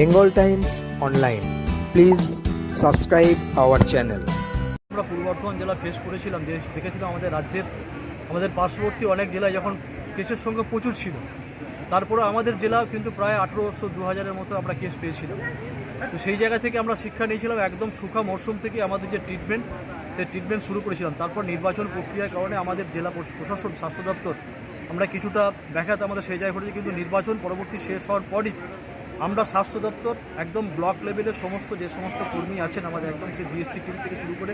Bengal times online please subscribe our channel আমরা পূর্ব বর্ধমান জেলা face করেছিলাম, যে দেখেছিলাম আমাদের রাজ্যের, আমাদের পার্শ্ববর্তী অনেক জেলায় যখন কেসের সংখ্যা প্রচুর ছিল, তারপরে আমাদের জেলা কিন্তু প্রায় আঠেরোশো দু হাজারের মতো আমরা কেস পেয়েছিলাম। তো সেই জায়গা থেকে আমরা শিক্ষা নিয়েছিলাম, একদম সুখা মরশুম থেকে আমাদের যে ট্রিটমেন্ট সেই ট্রিটমেন্ট শুরু করেছিলাম। তারপর নির্বাচন প্রক্রিয়ার কারণে আমাদের জেলা প্রশাসন, স্বাস্থ্য দপ্তর, আমরা কিছুটা ব্যাঘাত আমাদের সেই জায়গায় ঘটেছে, কিন্তু নির্বাচন পরবর্তী শেষ হওয়ার পরই আমরা স্বাস্থ্য দপ্তর একদম ব্লক লেভেলের সমস্ত যে সমস্ত কর্মী আছেন, আমাদের একদম সেই বিএসটি টিম থেকে শুরু করে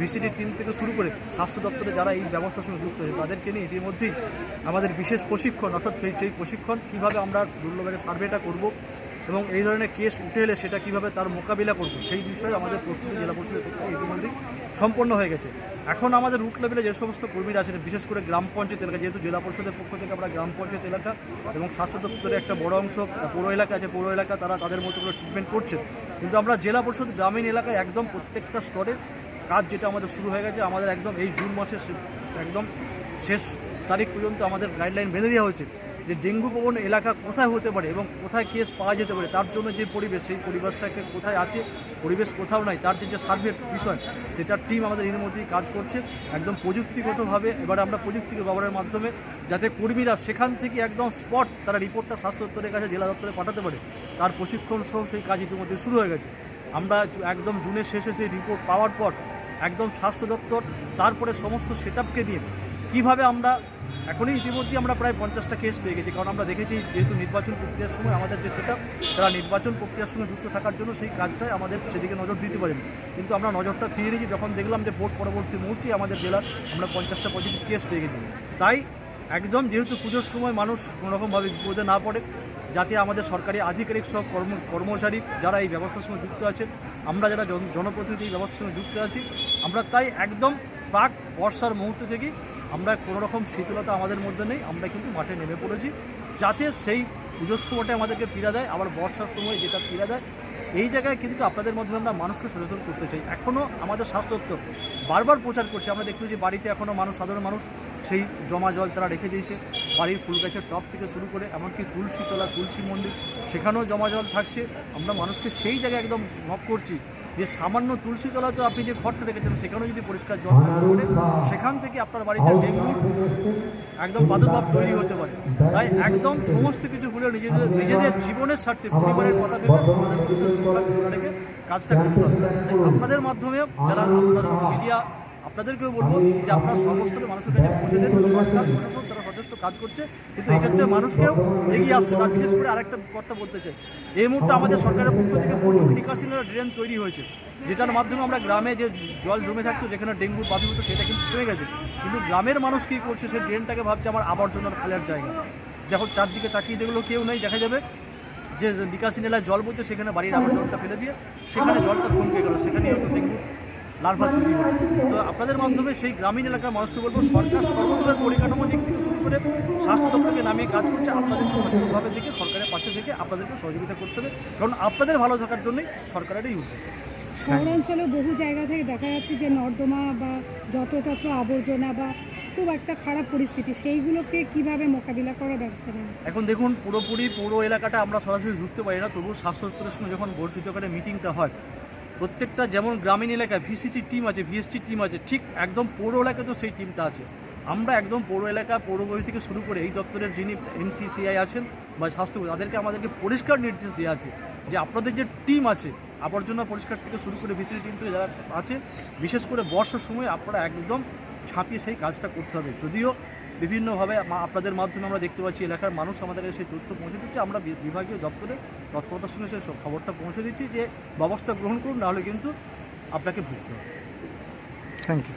ভিসিটি টিম থেকে শুরু করে স্বাস্থ্য দপ্তরে যারা এই ব্যবস্থার সঙ্গে যুক্ত হয়েছে, তাদেরকে নিয়ে ইতিমধ্যেই আমাদের বিশেষ প্রশিক্ষণ, অর্থাৎ সেই প্রশিক্ষণ কীভাবে আমরা দুর্লভের সার্ভেটা করব এবং এই ধরনের কেস উঠে এলে সেটা কীভাবে তার মোকাবিলা করব, সেই বিষয়ে আমাদের প্রস্তুতি জেলা পরিষদের পক্ষ ইতিমধ্যেই সম্পন্ন হয়ে গেছে। এখন আমাদের রুট লেভেলে যে সমস্ত কর্মীরা আছেন, বিশেষ করে গ্রাম পঞ্চায়েত এলাকা, যেহেতু জেলা পরিষদের পক্ষ থেকে আমরা গ্রাম পঞ্চায়েত এলাকা এবং স্বাস্থ্য দপ্তরের একটা বড় অংশ, পৌর এলাকা আছে, পৌর এলাকা তারা তাদের মতো করে ট্রিটমেন্ট করছে। কিন্তু আমরা জেলা পরিষদ গ্রামীণ এলাকায় একদম প্রত্যেকটা স্তরে কাজ যেটা আমাদের শুরু হয়ে গেছে, আমাদের একদম এই জুন মাসের একদম শেষ তারিখ পর্যন্ত আমাদের গাইডলাইন বেঁধে দেওয়া হয়েছে। যে ডেঙ্গু প্রবণ এলাকা কোথায় হতে পারে এবং কোথায় কেস পাওয়া যেতে পারে, তার জন্য যে পরিবেশ, সেই পরিবেশটাকে কোথায় আছে, পরিবেশ কোথাও নাই, তার যে সার্ভের বিষয় সেটার টিম আমাদের এর মধ্যেই কাজ করছে একদম প্রযুক্তিগতভাবে। এবার আমরা প্রযুক্তিকে ব্যবহারের মাধ্যমে যাতে কর্মীরা সেখান থেকে একদম স্পট তারা রিপোর্টটা স্বাস্থ্য দপ্তরের কাছে, জেলা দপ্তরে পাঠাতে পারে, তার প্রশিক্ষণ সহ সেই কাজ ইতিমধ্যে শুরু হয়ে গেছে। আমরা একদম জুনের শেষে সেই রিপোর্ট পাওয়ার পর একদম স্বাস্থ্য দপ্তর, তারপরে সমস্ত সেট নিয়ে কীভাবে আমরা এখনই ইতিমধ্যে আমরা প্রায় পঞ্চাশটা কেস পেয়ে গেছি। কারণ আমরা দেখেছি, যেহেতু নির্বাচন প্রক্রিয়ার সময় আমাদের যে সেট তারা নির্বাচন প্রক্রিয়ার সঙ্গে যুক্ত থাকার জন্য সেই কাজটাই আমাদের সেদিকে নজর দিতে পারেনি। কিন্তু আমরা নজরটা ফিরিয়ে নিয়েছি, যখন দেখলাম যে ভোট পরবর্তী মুহূর্তে আমাদের জেলার আমরা পঞ্চাশটা পজিটিভ কেস পেয়ে গেছি। তাই একদম যেহেতু পুজোর সময় মানুষ কোনোরকমভাবে বিপদে না পড়ে, যাতে আমাদের সরকারি আধিকারিক সব কর্ম, কর্মচারী যারা এই ব্যবস্থার সঙ্গে যুক্ত আছেন, আমরা যারা জন- জনপ্রতিনিধি এই ব্যবস্থার সঙ্গে যুক্ত আছি, আমরা তাই একদম প্রাক বর্ষার মুহূর্ত থেকেই আমরা কোনো রকম শীতলতা আমাদের মধ্যে নেই, আমরা কিন্তু মাঠে নেমে পড়েছি। যাতে সেই পুজোর সময়টা আমাদেরকে পীড়া দেয়, আবার বর্ষার সময় যেটা পীড়া দেয়, এই জায়গায় কিন্তু আপনাদের মাধ্যমে আমরা মানুষকে সচেতন করতে চাই। এখনও আমাদের স্বাস্থ্য বারবার প্রচার করছে। আমরা দেখতে যে বাড়িতে এখনও মানুষ, সাধারণ মানুষ সেই জমা জল তারা রেখে দিয়েছে। বাড়ির ফুল গাছের টপ থেকে শুরু করে, এমনকি তুলসী তলা, তুলসী মন্দির, সেখানেও জমা জল থাকছে। আমরা মানুষকে সেই জায়গায় একদম নক করছি যে সামান্য তুলসী তলা তো আপনি যে ঘরটা রেখেছেন, সেখানেও যদি পরিষ্কার জল থাকতে সেখান থেকে আপনার বাড়িতে ডেঙ্গুর একদম প্রাদুর্ভাব তৈরি হতে পারে। তাই একদম সমস্ত কিছু ভুলে নিজেদের নিজেদের জীবনের স্বার্থে পরিবারের কথা ভেবে আমাদের রেখে কাজটা করতে হবে। আপনাদের মাধ্যমে যারা আপনারা সব মিডিয়া আপনাদেরকেও বলব যে আপনারা সর্বস্তরের মানুষের কাছে পৌঁছে দেন। সরকার, প্রশাসন তারা যথেষ্ট কাজ করছে। কিন্তু এক্ষেত্রে মানুষকেও এগিয়ে আসতে হবে। বিশেষ করে আরেকটা কথা বলতে চাই। এই মুহূর্তে আমাদের সরকারের পক্ষ থেকে প্রচুর নিকাশিনার ড্রেন তৈরি হয়েছে। যেটার মাধ্যমে আমরা গ্রামে যে জল জমে থাকতো, যেখানে ডেঙ্গু বাধি হতো সেটা কিন্তু কমে গেছে। কিন্তু গ্রামের মানুষ কী করছে, সেই ড্রেনটাকে ভাবছে আমার আবর্জনার ফেলার জায়গা। যখন চারদিকে তাকিয়ে দেখল কেউ নেই, দেখা যাবে যে নিকাশি নেলায় জল বলছে সেখানে বাড়ির আবর্জনাটা ফেলে দিয়ে সেখানে জলটা থমকে গেল। সেখানে হয়তো ডেঙ্গু লার্ভা তৈরি হলো তো আপনাদের মাধ্যমে সেই গ্রামীণ এলাকার মানুষকে বলব সরকার সর্বতভাবে পরিকাঠামো দিক থেকে শুরু করে স্বাস্থ্য দপ্তরকে নামিয়ে কাজ করছে। আপনাদেরকে সচেতনভাবে দেখে সরকারের পাশে থেকে আপনাদেরকে সহযোগিতা করতে হবে। কারণ আপনাদের ভালো থাকার জন্যই সরকারের এই উদ্যোগ। শহরাঞ্চলে বহু জায়গা থেকে দেখা যাচ্ছে যে নর্দমা বা যত্রতত্র আবর্জনা বা খুব একটা খারাপ পরিস্থিতি সেইগুলোকে কীভাবে মোকাবিলা করার ব্যবস্থা নেওয়া এখন দেখুন পুরোপুরি পৌর এলাকাটা আমরা সরাসরি ঢুকতে পারি না তবুও স্বাস্থ্য দপ্তরের সঙ্গে যখন বর্ধিত করে মিটিংটা হয় প্রত্যেকটা যেমন গ্রামীণ এলাকায় ভিসিটি টিম আছে, ভিএসটি টিম আছে, ঠিক একদম পৌর এলাকায় তো সেই টিমটা আছে। আমরা একদম পৌর এলাকা পৌরবহি থেকে শুরু করে এই দপ্তরের যিনি এনসিসিআই আছেন বা স্বাস্থ্য তাদেরকে আমাদেরকে পরিষ্কার নির্দেশ দেওয়া আছে যে আপনাদের যে টিম আছে, আবর্জনা পরিষ্কার থেকে শুরু করে ভিসিটি টিম থেকে যারা আছে, বিশেষ করে বর্ষার সময় আপনারা একদম ছাপিয়ে সেই কাজটা করতে হবে। যদিও বিভিন্নভাবে আপনাদের মাধ্যমে আমরা দেখতে পাচ্ছি এলাকার মানুষ আমাদের সেই তথ্য পৌঁছে দিচ্ছে। আমরা বিভাগীয় দপ্তরে তৎপরতার সঙ্গে সেই খবরটা পৌঁছে দিচ্ছি যে ব্যবস্থা গ্রহণ করুন, নাহলে কিন্তু আপনাকে ভুগতে হবে। Thank you